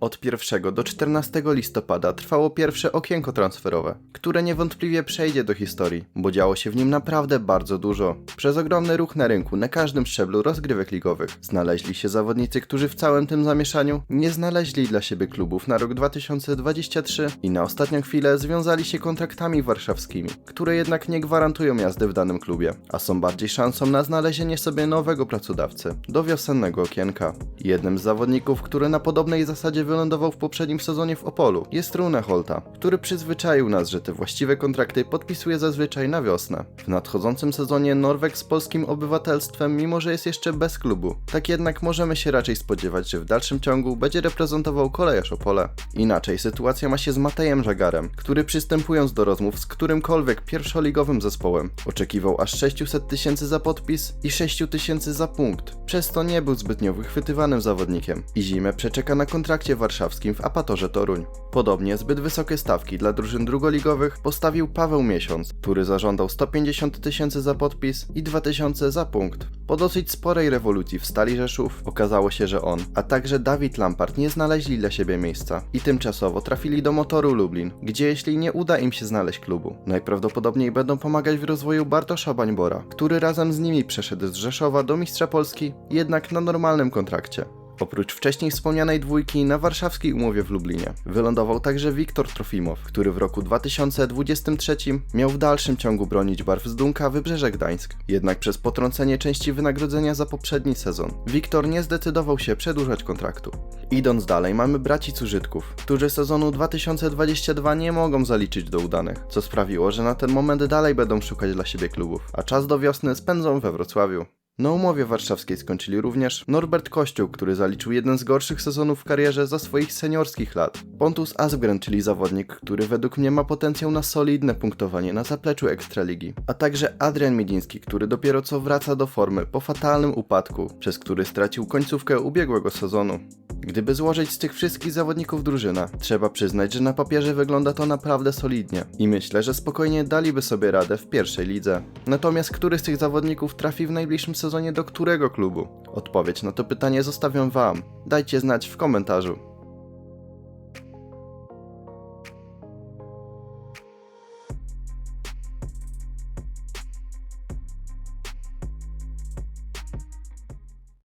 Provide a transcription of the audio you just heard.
Od 1 do 14 listopada trwało pierwsze okienko transferowe, które niewątpliwie przejdzie do historii, bo działo się w nim naprawdę bardzo dużo. Przez ogromny ruch na rynku na każdym szczeblu rozgrywek ligowych znaleźli się zawodnicy, którzy w całym tym zamieszaniu nie znaleźli dla siebie klubów na rok 2023 i na ostatnią chwilę związali się kontraktami warszawskimi, które jednak nie gwarantują jazdy w danym klubie, a są bardziej szansą na znalezienie sobie nowego pracodawcy do wiosennego okienka. Jednym z zawodników, który na podobnej zasadzie wylądował w poprzednim sezonie w Opolu, jest Rune Holta, który przyzwyczaił nas, że te właściwe kontrakty podpisuje zazwyczaj na wiosnę. W nadchodzącym sezonie Norweg z polskim obywatelstwem, mimo że jest jeszcze bez klubu, tak jednak możemy się raczej spodziewać, że w dalszym ciągu będzie reprezentował kolejarz Opole. Inaczej sytuacja ma się z Matejem Żagarem, który przystępując do rozmów z którymkolwiek pierwszoligowym zespołem, oczekiwał aż 600 tysięcy za podpis i 6 tysięcy za punkt. Przez to nie był zbytnio wychwytywanym zawodnikiem i zimę przeczeka na kontrakcie warszawskim w Apatorze Toruń. Podobnie zbyt wysokie stawki dla drużyn drugoligowych postawił Paweł Miesiąc, który zażądał 150 tysięcy za podpis i 2000 za punkt. Po dosyć sporej rewolucji w Stali Rzeszów okazało się, że on, a także Dawid Lampard nie znaleźli dla siebie miejsca i tymczasowo trafili do Motoru Lublin, gdzie jeśli nie uda im się znaleźć klubu, najprawdopodobniej będą pomagać w rozwoju Bartosza Bańbora, który razem z nimi przeszedł z Rzeszowa do Mistrza Polski, jednak na normalnym kontrakcie. Oprócz wcześniej wspomnianej dwójki na warszawskiej umowie w Lublinie wylądował także Wiktor Trofimow, który w roku 2023 miał w dalszym ciągu bronić barw z Dunka Wybrzeże Gdańsk. Jednak przez potrącenie części wynagrodzenia za poprzedni sezon, Wiktor nie zdecydował się przedłużać kontraktu. Idąc dalej, mamy braci Cużytków, którzy sezonu 2022 nie mogą zaliczyć do udanych, co sprawiło, że na ten moment dalej będą szukać dla siebie klubów, a czas do wiosny spędzą we Wrocławiu. Na umowie warszawskiej skończyli również Norbert Kościół, który zaliczył jeden z gorszych sezonów w karierze za swoich seniorskich lat. Pontus Asgren, czyli zawodnik, który według mnie ma potencjał na solidne punktowanie na zapleczu Ekstraligi. A także Adrian Miedziński, który dopiero co wraca do formy po fatalnym upadku, przez który stracił końcówkę ubiegłego sezonu. Gdyby złożyć z tych wszystkich zawodników drużynę, trzeba przyznać, że na papierze wygląda to naprawdę solidnie i myślę, że spokojnie daliby sobie radę w pierwszej lidze. Natomiast który z tych zawodników trafi w najbliższym sezonie do którego klubu? Odpowiedź na to pytanie zostawiam Wam. Dajcie znać w komentarzu.